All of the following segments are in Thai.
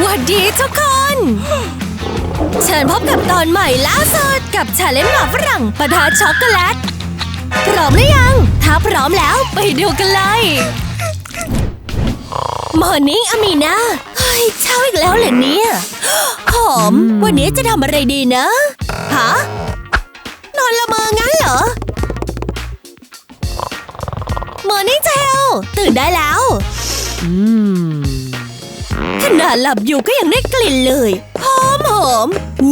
หวัดดีทุกคน เชิญพบกับตอนใหม่ล่าสุดกับชาเลนจ์หมาฝรั่งประทาช็อกโกแลต พร้อมหรือยัง ถ้าพร้อมแล้วไปดูกันเลยมอร์นิ่งอามีนาเฮ้ยเช้าอีกแล้วเหรอเนี่ย หอม วันนี้จะทำอะไรดีนะฮะนอนละเมองั้นเหรอมอร์นิ่งเทลตื่นได้แล้ว อืม ขนาดหลับอยู่ก็ยังได้กลิ่นเลย หอมหอม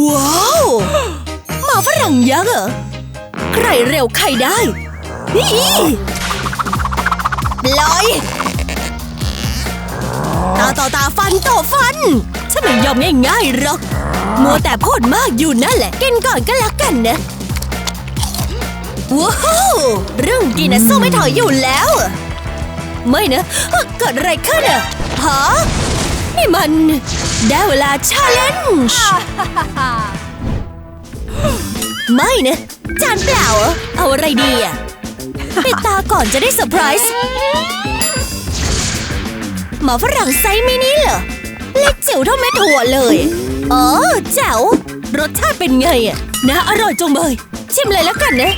ว้าวหมาฝรั่งยักษ์เหรอ ใครเร็วใครได้อีลอยตาต่อตาฟันต่อฟัน ฉันไม่ยอมง่ายๆหรอก มัวแต่พูดมากอยู่นั่นแหละ กินก่อนก็แล้วกันนะ ว้าวเรื่องกินนะสู้ไม่ถอยอยู่แล้ว ไม่นะ เกิดอะไรขึ้นอะฮะ นี่มัน ได้เวลาชาเลนจ์ไม่นะ จานเปล่าเอาอะไรดีอะปิดตาก่อนจะได้เซอร์ไพรส์หมาฝรั่งไซส์มินิเหรอ เล็กจิ๋วเท่าเม็ดถั่วเลยอ๋อแจ๋วรสชาติเป็นไงอะนะอร่อยจงเบย ชิมเลยแล้วกันนะ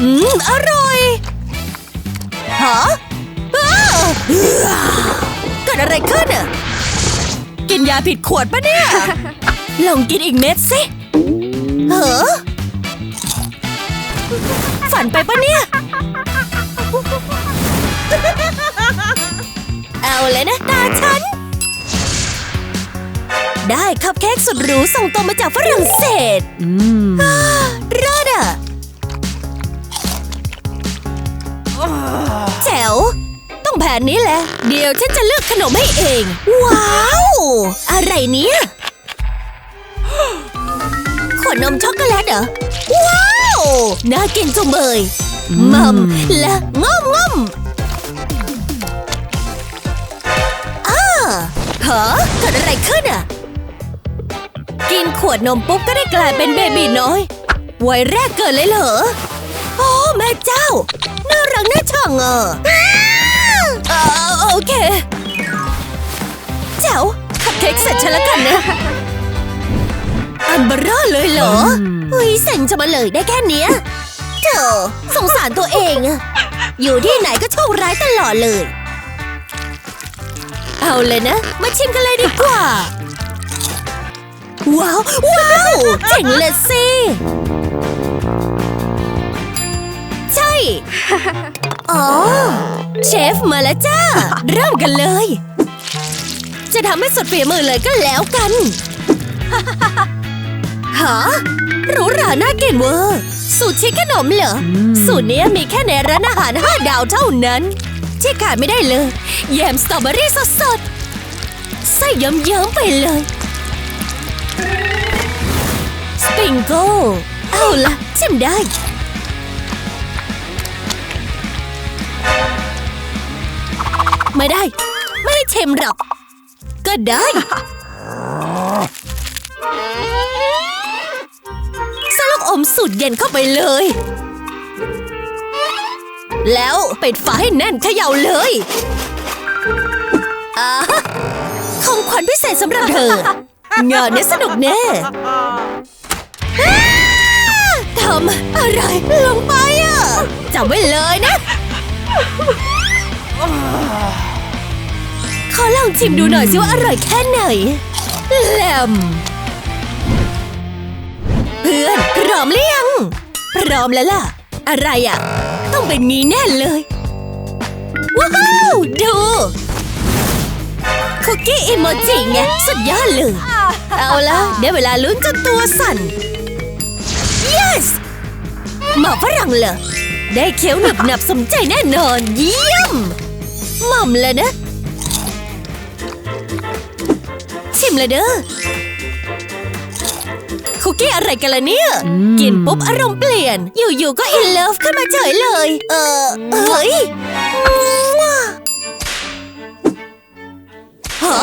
อืม อร่อยฮะอ้าวเกิดอะไรขึ้นอะ กินยาผิดขวดปะเนี่ย ลองกินอีกเม็ดสิเหอฝันไปปะเนี่ย เอาเลยนะตาฉัน ได้คัพเค้กสุดหรูส่งตรงมาจากฝรั่งเศส อืม แผนนี้แหละ เดี๋ยวฉันจะเลือกขนมให้เอง ว้าว อะไรเนี่ยขวดนมช็อกโกแลตเหรอ ว้าว น่ากินจุงเบยมัมและง่อมง่อมอ้าฮะเกิดอะไรขึ้นอะ กินขวดนมปุ๊บก็ได้กลายเป็นเบบีน้อยวัยแรกเกิดเลยเหรอ โอ้ แม่เจ้า น่ารักน่าชังอะอ้าวเออ โอเค เจ้าคัพเค้กเสร็จฉันแล้วกันนะ อันเบอร์เร่อเลยเหรอเฮ้ยเซ็งจะมาเลยได้แค่เนี้ยเธอสงสารตัวเองอะอยู่ที่ไหนก็โชคร้ายตลอดเลย เอาเลยนะ มาชิมกันเลยดีกว่า ว้าว ว้าว เจ๋งเลยสิใช่ อ๋อ เชฟมาแล้วจ้า เริ่มกันเลย จะทำให้สุดฝีมือเลยก็แล้วกันฮะหรูหราน่ากินเวอร์ สูตรชิคขนมเหรอ สูตรเนี้ยมีแค่ในร้านอาหารห้าดาวเท่านั้น ที่ขาดไม่ได้เลย แยมสตรอเบอรี่สดๆไส้เยิ้มๆไปเลย สปริงโกเอาละชิมได้ ไม่ได้ ไม่ให้ชิมหรอก ก็ได้ใส่ลูกอมสูตรเย็นเข้าไปเลย แล้วปิดฝาให้แน่นเขย่าเลยอ่าของขวัญพิเศษสำหรับเธองานนี้สนุกแน่ทำอะไรลงไปอะจำไว้เลยนะ ขอลองชิมดูหน่อยสิว่าอร่อยแค่ไหนแลมเพื่อนพร้อมหรือยัง พร้อมแล้วล่ะ อะไรอะ ต้องเป็นงี้แน่เลย ว้าว ดู คุกกี้อิโมจิไงสุดยอดเลย เอาละได้เวลาลุ้นจนตัวสั่น yes หมาฝรั่งเหรอได้เคี้ยวหนึบหนับสมใจแน่นอน เยี่ยม หม่ำเลยนะ ชิมเลยเด้อคุกกี้อะไรกันล่ะเนี่ย กินปุ๊บอารมณ์เปลี่ยน อยู่ๆก็อินเลิฟขึ้นมาเฉยเลย เออเฮ้ยมั่วฮะ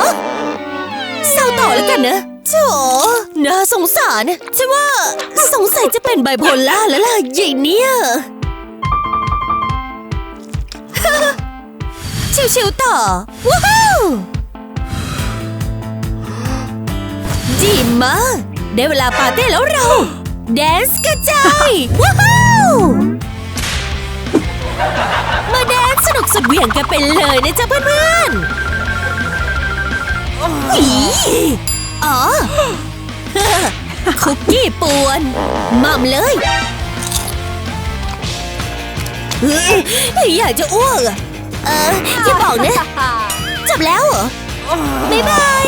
เศร้าต่อแล้วกันนะโถน่าสงสารฉันว่าสงสัยจะเป็นไบโพล่าแล้วล่ะใหญ่เนี่ย ชิวๆต่อ ว้าวดีมากได้เวลาปาร์ตี้แล้วเรา แดนซ์กระจายว้าวมาแดนซ์สนุกสุดเหวี่ยงกันไปเลยนะจ๊ะเพื่อนๆอีอ๋อคุกกี้ปวนมัมเลยเฮ้ยอยากจะอ้วกอะ เอออย่าบอกนะจบแล้วเหรอบ๊ายบาย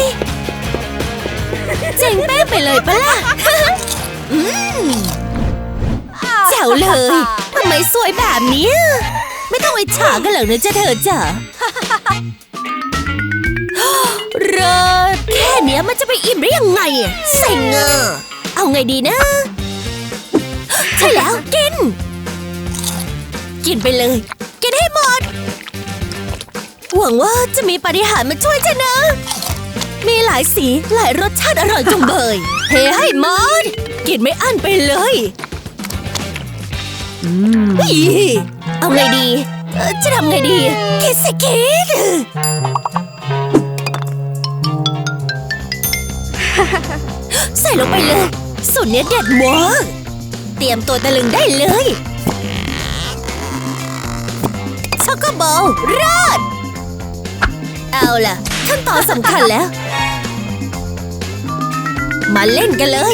เจ๋งแป้งไปเลยปะล่ะอืมแจ๋วเลยทำไมสวยแบบเนี้ยไม่ต้องไปฉากันหรอกนะจ๊ะเธอจ๋าเรอแค่เนี้ยมันจะไปอิ่มได้ยังไงอะเซ็งอะเอาไงดีนะ ใช่แล้วกิน กินไปเลย กินให้หมด หวังว่าจะมีปาฏิหาริย์มาช่วยฉันนะ มีหลายสีหลายรสชาติอร่อยจุงเบย เทให้หมดกินไม่อั้นไปเลยอืมอีเอาไงดีเอ่อจะทำไงดี คิดสิคิดใส่ลงไปเลย สูตรเนี้ยเด็ดมากเตรียมตัวตะลึงได้เลยช็อกโกบอลรอด เอาล่ะขั้นตอนสำคัญแล้ว มาเล่นกันเลย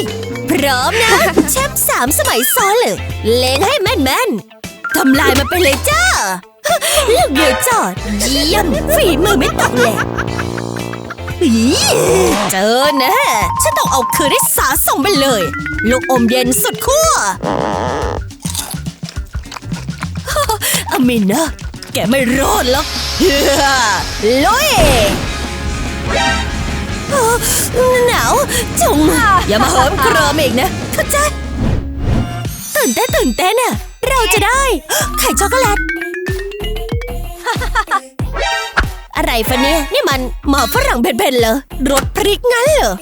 พร้อมนะแชมป์สามสมัยซ้อนเลย เล็งให้แม่นๆทำลายมันไปเลยจ้าลูกเดียวจอด เยี่ยมฝีมือไม่ตกแหลกอีเจอแนะฉันต้องเอาคืนให้สาส่งไปเลย ลูกอมเย็นสุดขั้วอามินนะแกไม่รอดหรอกเฮ้อ ลุยเอ่อหนาวจงอย่ามาเหิมเกริมอีกนะเข้าใจตื่นเต้นตื่นเต้นอะเราจะได้ ไข่ช็อกโกแลต อะไรฟะเนี่ยนี่มันหมาฝรั่งเผ็ดๆเหรอรสพริกงั้นเหรอ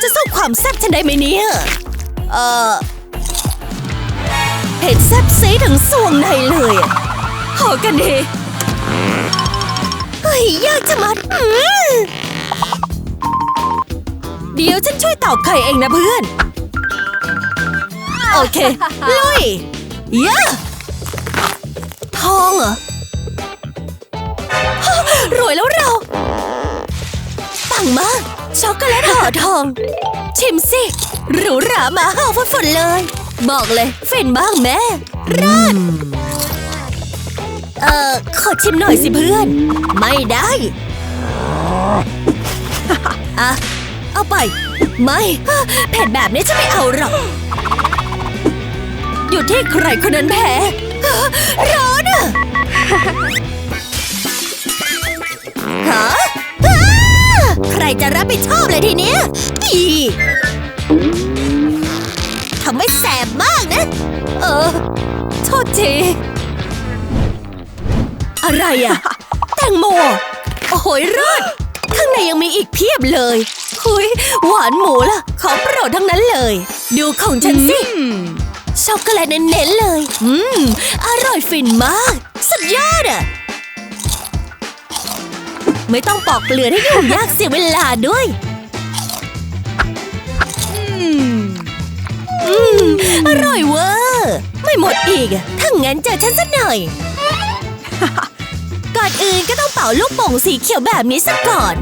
จะสู้ความแซ่บฉันได้ไหมเนี่ย เอ่อเผ็ดแซ่บซีดถึงสวงในเลยอะหอกันดี เฮ้ยยากจะมัดอืมเดี๋ยวฉันช่วยตอกไข่เองนะเพื่อน โอเค ลุยเยอะทองเหรอฮะรวยแล้วเราปังมาก ช็อกโกแลตห่อทอง ชิมสิหรูหรามาห่อฝนๆเลย บอกเลยฟินบ้างแม่รอด เอ่อ ขอชิมหน่อยสิเพื่อน ไม่ได้อะเอาไป ไม่เผ็ดแบบนี้จะไม่เอาหรอก อยู่ที่ใครคนนั้นแพ้ร้อนอะฮะใครจะรับผิดชอบเลยทีเนี้ยอีทำให้แสบมากนะ เออ โทษที อะไรอะแตงโม โอ้โหยรอดข้างในยังมีอีกเพียบเลยหุยหวานหมูล่ะ ของโปรดทั้งนั้นเลย ดูของฉันสิช็อกโกแลตเน้นๆเลย อืม อร่อยฟินมาก สุดยอดอะไม่ต้องปอกเปลือกให้ยุ่งยากเสียเวลาด้วย อืม อร่อยเวอร์ ไม่หมดอีกอะถ้างั้นเจอฉันสักหน่อย ก่อนอื่นก็ต้องเป่าลูกโป่งสีเขียวแบบนี้ซะก่อน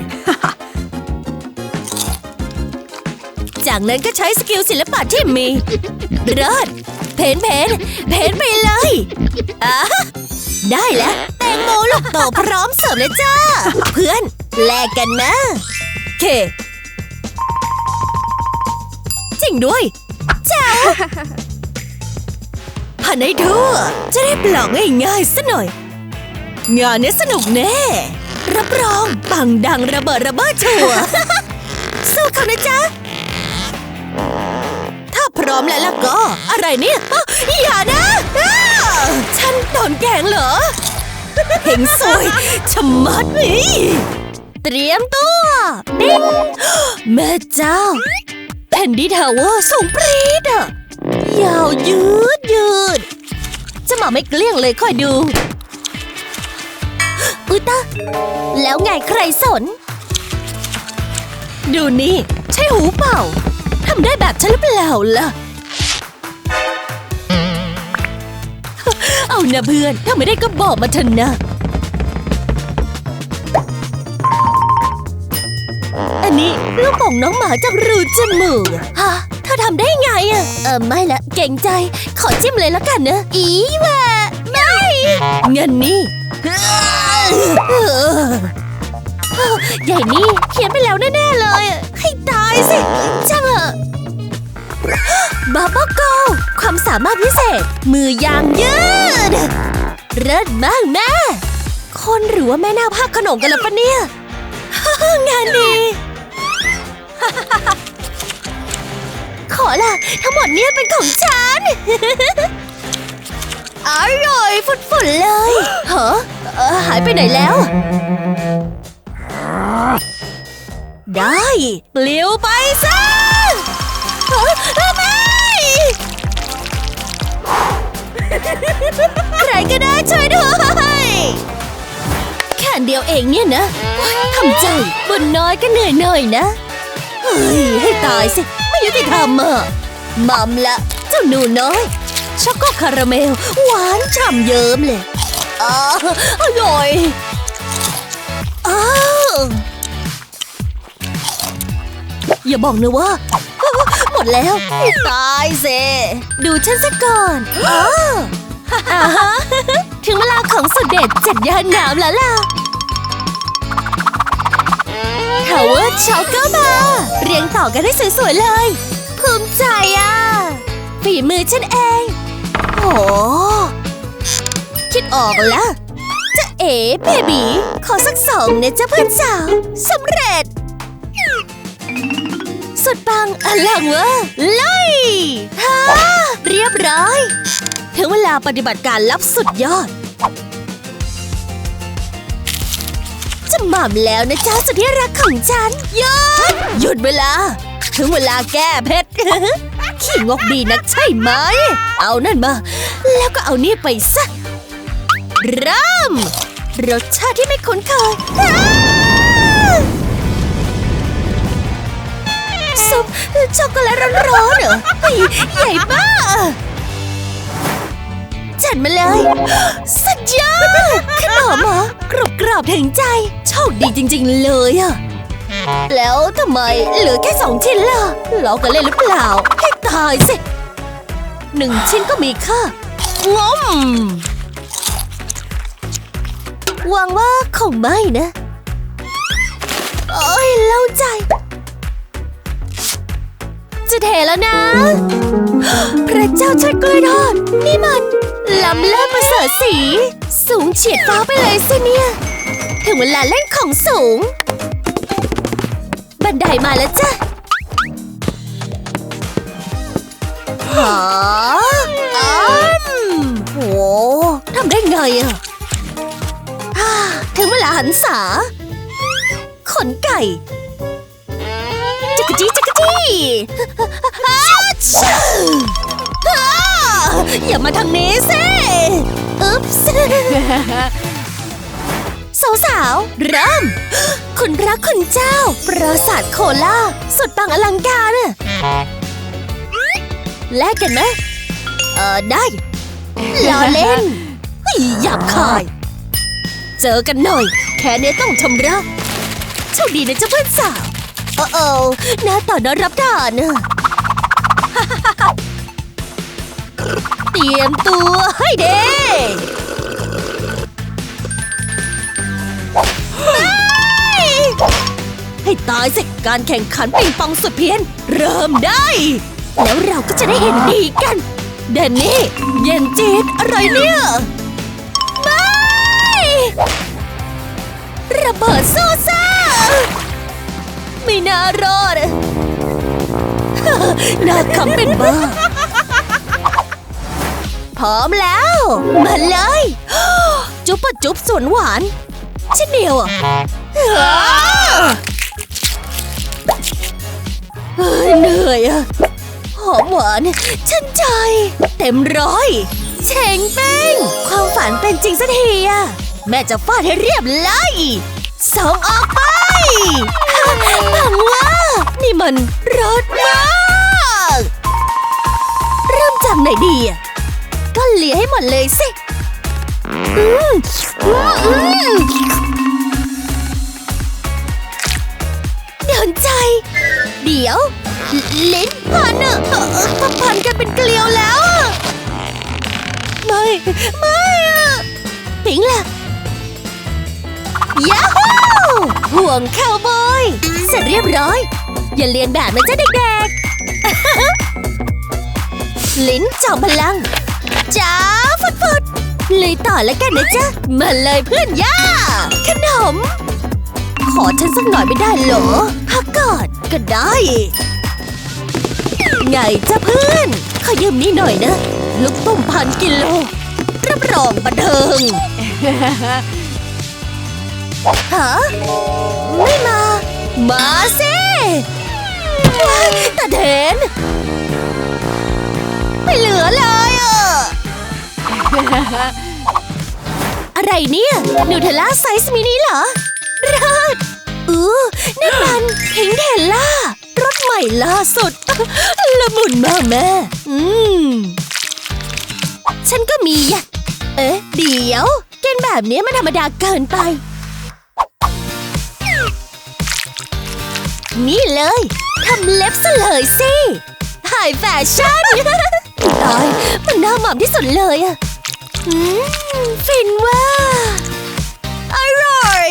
จากนั้นก็ใช้สกิลศิลปะที่มีเลิศเพนเพนเพนไปเลยอะได้แล้วแตงโมลูกโตพร้อมเสิร์ฟเลยจ้า เพื่อนแลกกันนะเค จริงด้วยแจ๋วหันให้ทั่วจะได้ปลอกง่ายๆซะหน่อย งานนี้สนุกแน่ รับรองปังดังระเบิดระเบ้อชัวสู้เขานะจ๊ะ ถ้าพร้อมแล้วล่ะก็ อะไรเนี่ยอ้าวอย่านะอ้าวฉันโดนแกล้งเหรอเฮงซวยชะมัดนี่เตรียมตัวปิ้งแม่เจ้าแผ่นดีทาวเวอร์สูงปรีดอะยาวยืดยืด จะมาไม่เกลี้ยงเลยคอยดู อุตะแล้วไงใครสน ดูนี่ ใช่หูเปล่าทำได้แบบฉันหรือเปล่าล่ะ เอานะเพื่อน ถ้าไม่ได้ก็บอกมาเถอะนะ อันนี้ลูกของน้องหมาจากรูจมูกฮะเธอทำได้ไงอะเออไม่ละเก่งใจ ขอจิ้มเลยแล้วกันนะ อีแวะไม่เงินนี่ ใหญ่นี่เขียนไปแล้วแน่ๆเลย ให้ตายสิจังอะบาบาโกความสามารถพิเศษ มือยางยืดเลิศมากแม่ คนหรือว่าแม่นาภาคขนมกันล้วปะเนี่ย งานดี ขอละทั้งหมดเนี่ยเป็นของฉัน อร่อยฟุดๆเลยเหรอเออหายไปไหนแล้ว ได้ปลิวไปซะเฮ้ยไม่ ใครก็ได้ช่วยด้วย แค่อันเดียวเองเนี่ยนะโอ๊ยทำใจบนน้อยก็เหนื่อยหน่อยนะ เฮ้ย ให้ตายสิ ไม่ยุติธรรมอะมัมละ เจ้าหนูน้อย ช็อกโกคาราเมล หวานฉ่ำเยิ้มเลยอ้าวอร่อยอ้าวอย่าบอกนะว่า หมดแล้ว ตายเซดูฉันซะก่อนอ้าวอ่าฮะถึงเวลาของสุดเด็ดจัดยานน้ำแล้วล่ะทาวเวอร์ช็อกเกอร์บาร์เรียงต่อกันได้สวยๆเลย ภูมิใจอะ ฝีมือฉันเอง โอ้คิดออกแล้วจะเอ๋เบบีขอสักสองนะจ๊ะเพื่อนสาวสำเร็จ สุดปังอลังเวอร์เลยฮ่าเรียบร้อย ถึงเวลาปฏิบัติการลับสุดยอด จะหม่ำแล้วนะเจ้าสุดที่รักของฉันหยุดหยุดเวลา ถึงเวลาแก้เพชร ขี้งกดีนักใช่ไหม เอานั่นมา แล้วก็เอานี่ไปซะเริ่มรสชาติที่ไม่คุ้นเคยซุปช็อกโกแลตร้อนๆเหรอใหญ่มากจัดมาเลย สุดยอดขนมหรอกรุบกรอบถึงใจ โชคดีจริง ๆ เลยอะ แล้วทำไมเหลือแค่สองชิ้นล่ะล้อกันเล่นหรือเปล่า ให้ตายสิหนึ่งชิ้นก็มีค่างมหวังว่าคงไม่นะโอ้ยเล่าใจ จะเทแล้วนะ พระเจ้าช่วยกล้วยทอดนี่มันล้ำเลิศประเสริฐสี สูงเฉียดฟ้าไปเลยสิเนี่ย ถึงเวลาเล่นของสูง บันไดมาแล้วจ้ะหาอ้มโหทำได้ไงอะฮ่าถึงเวลาหันษา ขนไก่จักรจี้จักรจี้อาชิอ้าอย่ามาทางนี้สิอุ๊บส์สาวๆเริ่ม คุณพระคุณเจ้า ปราสาทโคล่าสุดปังอลังการน่ะแลกกันไหมเออได้ล้อเล่นหยาบคาย เจอกันหน่อย แค่นี้ต้องชำระโชคดีนะเจ้าเพื่อนสาว โอ้โอ้หน้าต่อน้อนรับด่านน่ะเตรียมตัวให้เด้ ให้ตายสิการแข่งขันปิงปองสุดเพี้ยน เริ่มได้ แล้วเราก็จะได้เห็นดีกันเดนนี่ เย็นจี๊ดอะไรเนี่ยไม่ระเบิดโซซ่าไม่น่ารอดน่าขำเป็นบ้าพร้อมแล้ว มาเลย จุ๊บปะจุ๊บสวนหวานชิ้นเดียวอะ เฮ้ยเหนื่อยอะหอมหวานชื่นใจ เต็มร้อยเชงเป้งความฝันเป็นจริงสักทีอะแม่จะฟาดให้เรียบเลยส่งออกไปหวังว่านี่มันรสมากเริ่มจากไหนดีอะก็เลียให้หมดเลยสิอืมอืมอืมเดินใจ เดี๋ยว ลิ้นพันอะเอ่อเอ่อพันกันเป็นเกลียวแล้วอะไม่ ไม่อะปิงล่ะยาฮูห่วงคาวบอย เสร็จเรียบร้อย อย่าเรียนแบบนะจ๊ะเด็กๆ ลิ้นจอมพลังจ้าฟุดฟุดเลยต่อแล้วกันนะจ๊ะ มาเลยเพื่อนย่า ขนม ขอฉันสักหน่อยไม่ได้เหรอพักก่อน ก็ได้ ไงจ้ะเพื่อน ขอยืมนี่หน่อยนะ ลูกต้มพันกิโล รับรองบันเทิงฮะไม่มา มาสิตาเทน ไม่เหลือเลยอะอะไรเนี่ย นูเทลล่าไซส์มินิเหรอราด อือนั่นมันพิงเทลล่ารสใหม่ล่าสุด ละมุนมากแม่ อืม ฉันก็มีอะเอ๊ะ เดี๋ยว เกนแบบนี้มันธรรมดาเกินไป นี่เลยทำเล็บซะเลยสิไฮแฟชั่น ตาย มันน่าหม่ำที่สุดเลยอะอืม ฟินว่าอร่อย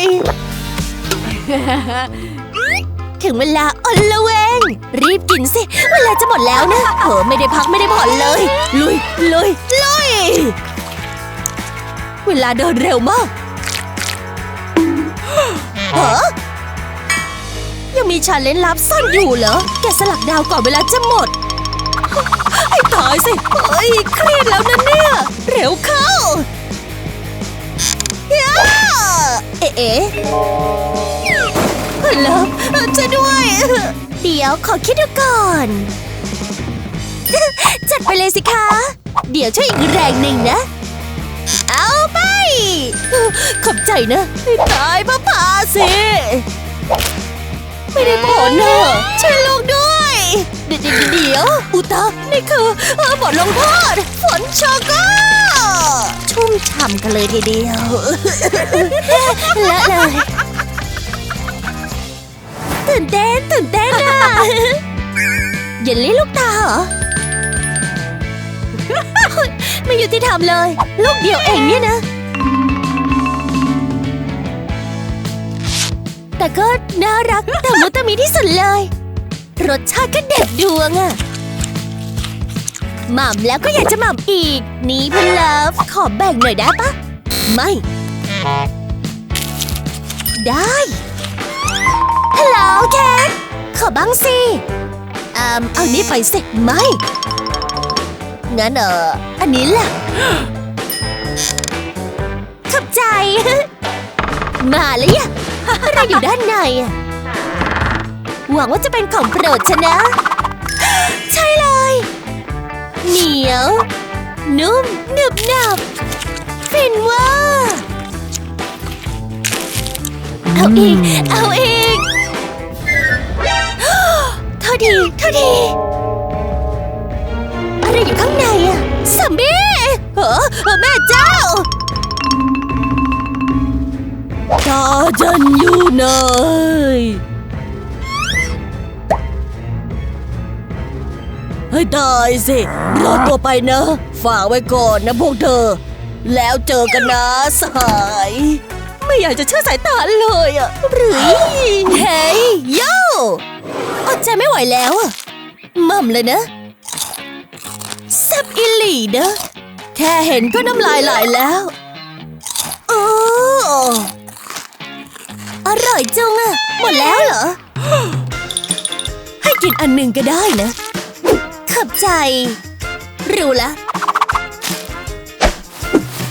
ถึงเวลาออนละเวง รีบกินสิ เวลาจะหมดแล้วนะเออไม่ได้พักไม่ได้ผ่อนเลย ลุยลุยลุย เวลาเดินเร็วมากเหรอยังมีชาเลนจ์ลับซ่อนอยู่เหรอ แกสลักดาวก่อนเวลาจะหมดให้ตายสิเฮ้ยเครียดแล้วนะเนี่ย เร็วเข้าย่าเอ๊ะเอ๊ะ แล้วจะด้วย เดี๋ยวขอคิดดูก่อน จัดไปเลยสิคะ เดี๋ยวช่วยอีกแรงหนึ่งนะ เอาไป ขอบใจนะให้ตายพ่อพาสิ ไม่ได้ผลเนอะช่วยลูกด้วย เดี๋ยวเดี๋ยวอุตานี่คือเอ่อบทลงโทษฝนช็อกโกชุ่มฉ่ำกันเลยทีเดียวเลอะเลย ตื่นเต้นตื่นเต้นอะเยลลี่ลูกตาเหรอไม่ยุติธรรมเลย ลูกเดียวเองเนี่ยนะ แต่ก็น่ารักแต่มุตมีที่สุดเลย รสชาติก็เด็ดดวงอะหม่ำแล้วก็อยากจะหม่ำอีก นี่เพื่อนเลิฟขอแบ่งหน่อยได้ปะ ไม่ ได้ ฮัลโหลแคทขอบ้างสิเอ่มเอานี้ไปสิ ไม่ งั้นเอออันนี้ล่ะ ขอบใจ มาเลยอะอะไรอยู่ด้านในอะหวังว่าจะเป็นของโปรดฉันนะ ใช่เลย เหนียว นุ่มหนึบหนับฟินว่า เอาอีก เอาอีก ท่าดีเท่าดีอะไรอยู่ข้างในอะสัมบี้เออเออแม่เจ้าตาฉันอยู่ไหนให้ตายสิรอตัวไปนะ ฝากไว้ก่อนนะพวกเธอ แล้วเจอกันนะสหาย ไม่อยากจะเชื่อสายตาเลยอะหรือเฮ้ยโย อดใจไม่ไหวแล้วอะมั่มเลยนะแซบอิลีเนะแค่เห็นก็น้ำลายไหลแล้วโอ้อร่อยจังอะหมดแล้วเหรอ ให้กินอันหนึ่งก็ได้นะ ขอบใจ รู้ละ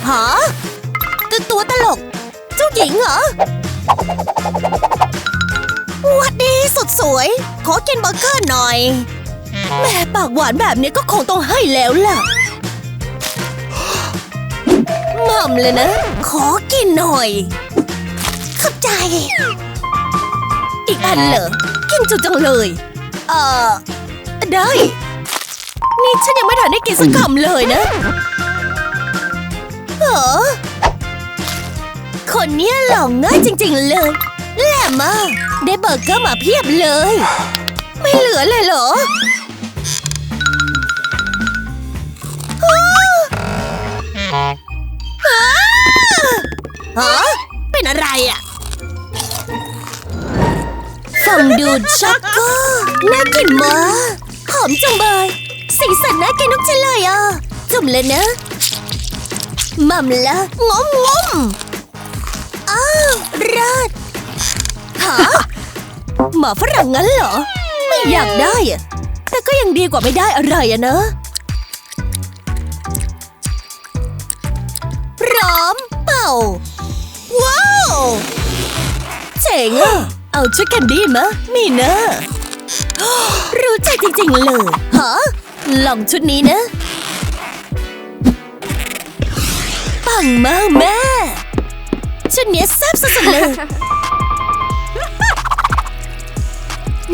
หาตัวตัวตลก เจ้าหญิงเหรอ วัดดีสุดสวย ขอกินเบอร์เกอร์หน่อยแม่ปากหวานแบบนี้ก็คงต้องให้แล้วล่ะม่ำเลยนะ ขอกินหน่อย เข้าใจ อีกอันเหรอ กินจุจังเลย เออได้ นี่ฉันยังไม่ทันได้กินสักคำเลยนะเหรอคนเนี้ยหลองง่ายจริง ๆ เลย แหลมมากได้เบอร์เกอร์มาเพียบเลย ไม่เหลือเลยเหรอฮะเป็นอะไรอะฟังดูช็อกโกน่ากินมากหอมจังเบยสีสันน่ากินทุกชิเลยอะ จุ่มเลยนะมัมละงอมงอมอ้าวราด ฮะหมาฝรั่งงั้นเหรอ ไม่อยากได้อะแต่ก็ยังดีกว่าไม่ได้อะไรอะเนอะพร้อมเป่า ว้าวเจ๋งอะเอาชุดแคนดี้มะมีเนอะรู้ใจจริง ๆ เลยฮะลองชุดนี้นะปังมากแม่ชุดเนี้ยแซ่บสุดๆเลย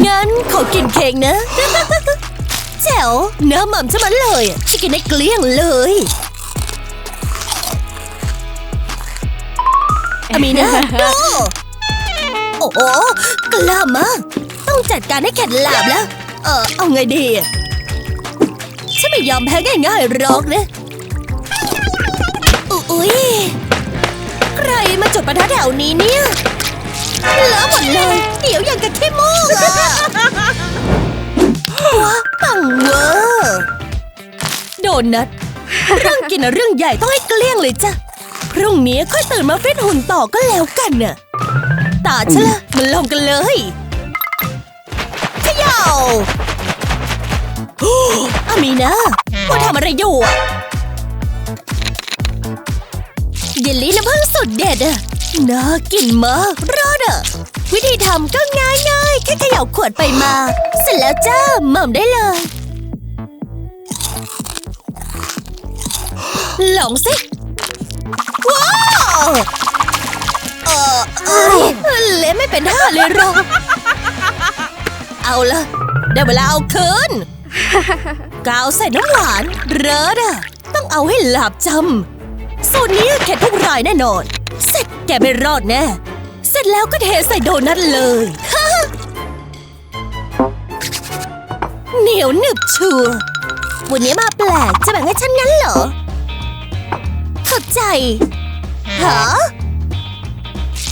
งั้นขอกินเค้กนะ แจ๋วเนื้อหม่ำจะมันเลยอะจะกินได้เกลี้ยงเลยอามีนะดูโอ้โหกล้ามาก ต้องจัดการให้เข็ดหลาบแล้ว เออเอาไงดีอะฉันไม่ยอมแพ้ง่ายๆหรอกนะอุ๊ยใครมาจุดประทัดแถวนี้เนี่ย เลอะหมดเลยเดี๋ยวอย่างกับขี้มูกอะว้าปังเวอร์โดนัทเรื่องกินอะเรื่องใหญ่ต้องให้เกลี้ยงเลยจ้ะ พรุ่งนี้ค่อยตื่นมาฟิตหุ่นต่อก็แล้วกันน่ะ ตาฉันละมันลงกันเลยเขย่าโอ้อามีนะว่าทำอะไรอยู่อะเยลลี่น้ำผึ้งสุดเด็ดอะ น่ากินมากรอดอะวิธีทำก็ง่ายๆแค่เขย่าขวดไปมา เสร็จแล้วจ้าหม่อมได้เลย ลองสิ ว้าวเออเอ้ยเละไม่เป็นท่าเลยหรอกเอาละได้เวลาเอาคืนกาวใส่น้ำหวาน เรดอะต้องเอาให้หลาบจำสูตรนี้เข็ดทุกรายแน่นอน เสร็จ กไม่รอดแน่ เสร็จแล้วก็เทใส่โดนัทเลยเหนียวหนึบชัววันนี้มาแปลก จะแบ่งให้ฉันงั้นเหรอข้าใจฮะ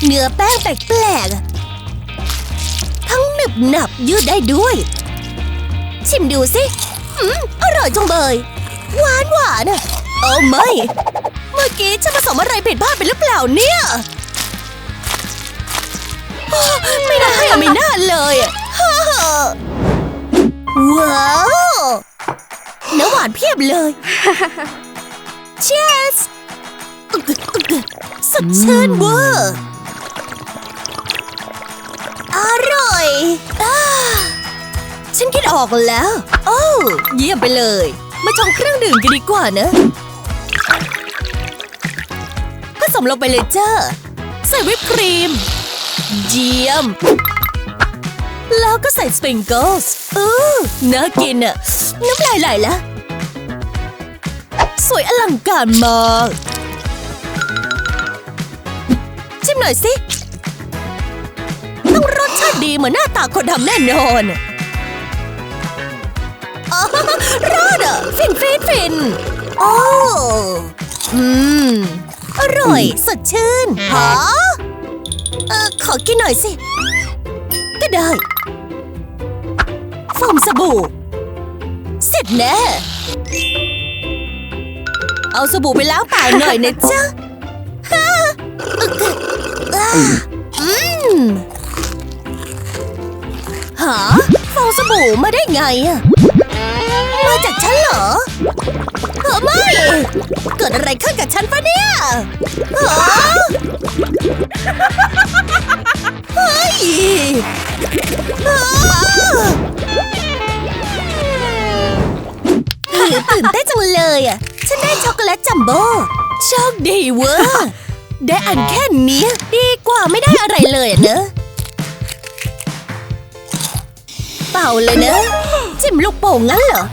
เนื้อแป้งแปลกๆทั้งหนึบหนับยืดได้ด้วย ชิมดูสิ อืม อร่อยจังเบยหวานหวานอะโอ้ไม่ มื่อกี้ฉันผสมอะไรผิดพลาดไปหรือเปล่าเนี่ยไม่ได้อะไม่น่าเลยว้าวเนื้อหวานเพียบเลย Cheers อึกอึกอึกอึกสดชื่นเวอร์อร่อยอฉันคิดออกแล้ว โอ้เยี่ยมไปเลย มาชงเครื่องดื่มกันดีกว่านะ มลงไปเลยเจ้า ใส่วิปครีม เยี่ยม แล้วก็ใส่สปริงเกิลส์อือน่ากินอะน้ำลายไหลล้วสวยอลังการมากชิมหน่อยสิ ต้องรสชาติดีเหมือนหน้าตาคนทำแน่นอนอ๋อรอดอะฟินฟินฟินโอ้อืม อร่อย สดชื่นฮะเออขอกินหน่อยสิ ก็ได้ฟอมสบู่ เสร็จแน่ เอาสบู่ไปล้างปากหน่อยนะจ๊ะฮ่าอึกอ่าอืมหาฟองสบู่มาได้ไงอะ มาจากฉันเหรอเออไม่ เกิดอะไรขึ้นกับฉันปะเนี่ยฮะเฮ้ยอ้าเฮ้ยตื่นเต้นจังเลยอะ ฉันได้ช็อกโกแลตจัมโบ้โชคดีเว้ยได้อันแค่นี้ดีกว่าไม่ได้อะไรเลยเนอะไปเบาเลยเนอะจิ้มลูกโป่งงั้นเหรอ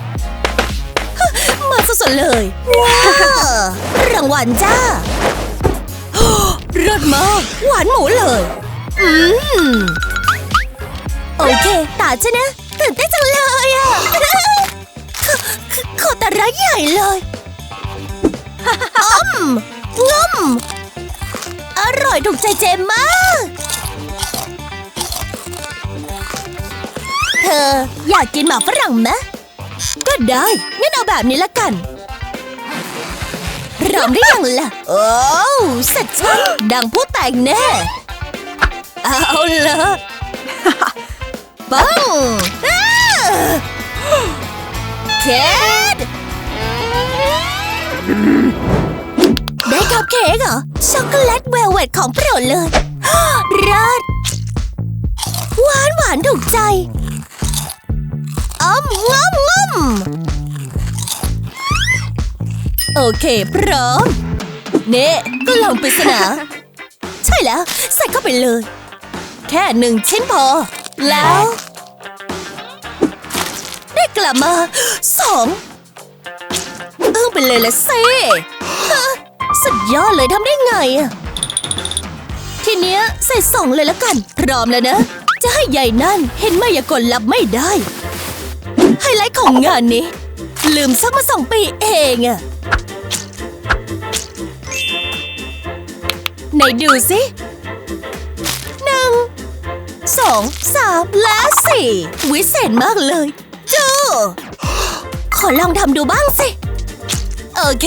สดๆเลยว้าวรางวัลจ้ารสมากหวานหมูเลย อืม โอเคตาฉันนะตื่นเต้นจังเลยอะขอขอต่ร้ายใหญ่เลยอ้มงมอร่อยถูกใจเจมมาก เธออยากกินหมาฝรั่งไหมก็ได้งั้น แบบนี้ละกันพร้อมหรือยังล่ะ โอ้สร็จฉันดังผู้แต่งแน่ เอาละปังอ้าเคทได้คัพเค้กเหรอ ช็อกโกแลตเวลเวตของโปรดเลยรสหวานหวานถูกใจอ้อมงอมงอม โอเค พร้อม เน่ก็ลองปริศนาใช่แล้ว ใส่เข้าไปเลย แค่หนึ่งชิ้นพอ แล้ว ได้กลับมาสองอึ้งไปเลยละเซ่สุดยอดเลยทำได้ไงอะทีเนี้ยใส่สองเลยละกัน พร้อมแล้วนะ จะให้ใหญ่นั่นเห็นมายากลลับไม่ได้ ไฮไลท์ของงานนี้ ลืมซักมาสองปีเองอะ ดูสิหนึ่งสองสามและสี่วิเศษมากเลยดูขอลองทำดูบ้างสิ โอเค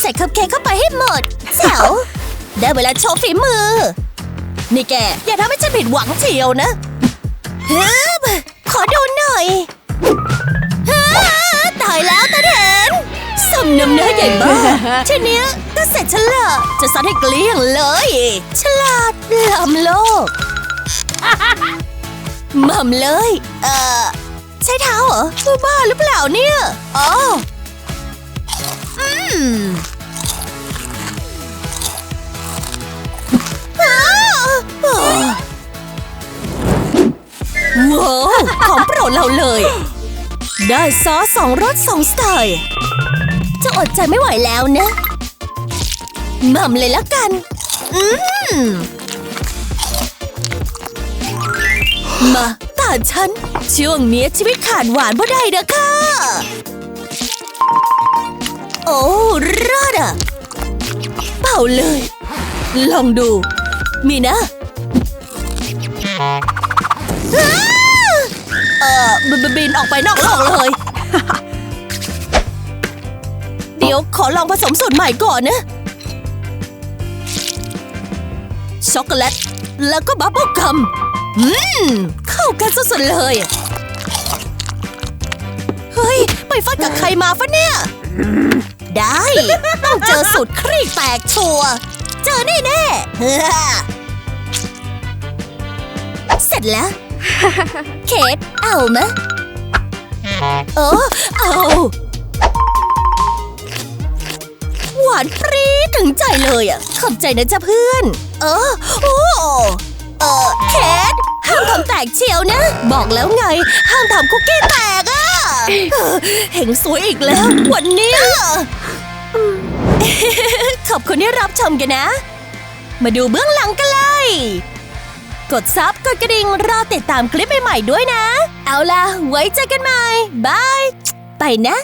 ใส่คัพเค้กเข้าไปให้หมดแจ๋วได้เวลาโชว์ฝีมือ นี่แก อย่าทำให้ฉันผิดหวังเชียวนะฮึบขอดูหน่อยายแล้วตาเดนสมน้ำเนื้อใหญ่บ้าทีเนี้ยก็เสร็จฉันละจะซัดให้เกลี้ยงเลย ฉลาดล้ำโลกม่ำเลย เอ่อ ใช้เท้าเหรอบ้าหรือเปล่าเนี่ย อ๋อ อืมอ้าวอ้าวว้าว ของโปรดเราเลย ได้ซอสสองรสสองสไตล์จะอดใจไม่ไหวแล้วนะหม่ำเลยแล้วกัน อืมมาตาฉัน ช่วงเนี้ยชีวิตขาดหวานบ่ได้นะค่ะ โอ้รอดอะ เป่าเลย ลองดู มีนะ เออบินบินออกไปนอกโลกเลย เดี๋ยวขอลองผสมสูตรใหม่ก่อนนะ ช็อกโกแลต แล้วก็บับเบิ้ลกัมอืม เข้ากันสุดๆเลย เฮ้ย ไปฟัดกับใครมาฟะเนี่ย ได้ ต้องเจอสูตรครีกแตกชัวร์เจอแน่แน่ๆเฮ้อเสร็จแล้ว เคท เอาไหมเออเอาหวานปรี๊ดถึงใจเลยอะ ขอบใจนะจ๊ะเพื่อน เออโอ้เออเคทห้ามทำแตกเชียวนะ บอกแล้วไง ห้ามทำคุกกี้แตกอะเห็นสวยอีกแล้ว วันนี้ ขอบคุณที่รับชมกันนะ มาดูเบื้องหลังกันเลย กดซับกดกระดิ่งรอติดตามคลิปใหม่ๆด้วยนะ เอาล่ะ ไว้เจอกันใหม่ บาย ไปนะ